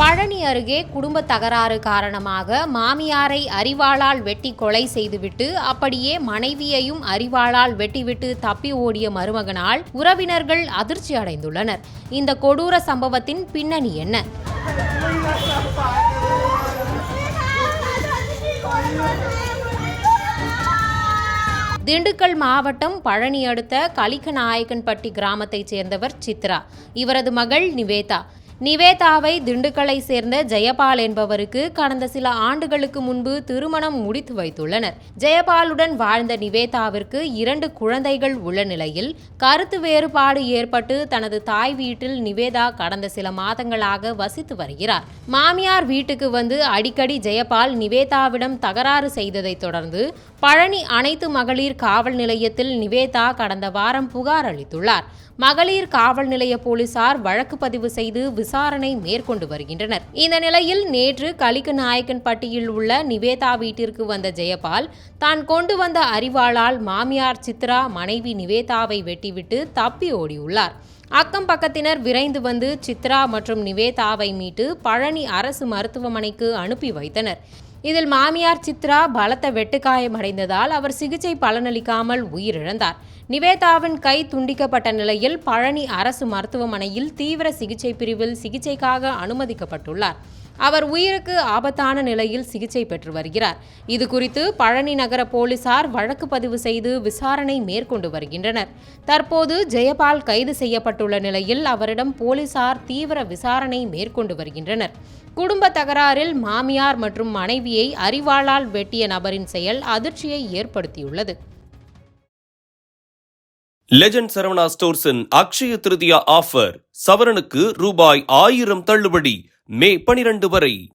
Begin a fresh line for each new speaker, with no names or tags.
பழனி அருகே குடும்ப தகராறு காரணமாக மாமியாரை அறிவாளால் வெட்டி கொலை செய்துவிட்டு அப்படியே மனைவியையும் அறிவாளால் வெட்டிவிட்டு தப்பி ஓடிய மருமகனால் உறவினர்கள் அதிர்ச்சி அடைந்துள்ளனர். இந்த கொடூர சம்பவத்தின் பின்னணி என்ன? திண்டுக்கல் மாவட்டம் பழனி அடுத்த கலிக்கநாயக்கன்பட்டி கிராமத்தைச் சேர்ந்தவர் சித்ரா. இவரது மகள் நிவேதா. நிவேதாவை திண்டுக்கலை சேர்ந்த ஜெயபால் என்பவருக்கு கடந்த சில ஆண்டுகளுக்கு முன்பு திருமணம் முடித்து வைத்துள்ளனர். ஜெயபாலுடன் வாழ்ந்த நிவேதாவிற்கு இரண்டு குழந்தைகள் உள்ள நிலையில் கருத்து வேறுபாடு ஏற்பட்டு தனது தாய் வீட்டில் நிவேதா கடந்த சில மாதங்களாக வசித்து வருகிறார். மாமியார் வீட்டுக்கு வந்து அடிக்கடி ஜெயபால் நிவேதாவிடம் தகராறு செய்ததைத் தொடர்ந்து பழனி அனைத்து மகளிர் காவல் நிலையத்தில் நிவேதா கடந்த வாரம் புகார் அளித்துள்ளார். மகளிர் காவல் நிலைய போலீசார் வழக்கு பதிவு செய்து விசாரணை மேற்கொண்டு வருகின்றனர். இந்த நிலையில் நேற்று கலிக்க நாயக்கன்பட்டியில் உள்ள நிவேதா வீட்டிற்கு வந்த ஜெயபால் தான் கொண்டு வந்த அறிவாளால் மாமியார் சித்ரா மனைவி நிவேதாவை வெட்டிவிட்டு தப்பி ஓடியுள்ளார். அக்கம் பக்கத்தினர் விரைந்து வந்து சித்ரா மற்றும் நிவேதாவை மீட்டு பழனி அரசு மருத்துவமனைக்கு அனுப்பி வைத்தனர். இதில் மாமியார் சித்ரா பலத்த வெட்டுக்காயம் அடைந்ததால் அவர் சிகிச்சை பலனளிக்காமல் உயிரிழந்தார். நிவேதாவின் கை துண்டிக்கப்பட்ட நிலையில் பழனி அரசு மருத்துவமனையில் தீவிர சிகிச்சை பிரிவில் சிகிச்சைக்காக அனுமதிக்கப்பட்டுள்ளார். அவர் உயிருக்கு ஆபத்தான நிலையில் சிகிச்சை பெற்று வருகிறார். இது குறித்து பழனி நகர போலீசார் வழக்கு பதிவு செய்து விசாரணை மேற்கொண்டு வருகின்றனர். தற்போது ஜெயபால் கைது செய்யப்பட்டுள்ள நிலையில் அவரிடம் போலீசார் தீவிர விசாரணை மேற்கொண்டு வருகின்றனர். குடும்ப தகராறில் மாமியார் மற்றும் மனைவியை அறிவாளால் வெட்டிய நபரின் செயல் அதிர்ச்சியை ஏற்படுத்தியுள்ளது.
லெஜண்ட் சரவணா ஸ்டோர்ஸின் அக்ஷய திருதியா ஆஃபர் சவரனுக்கு ரூபாய் ஆயிரம் தள்ளுபடி மே பனிரெண்டு வரை.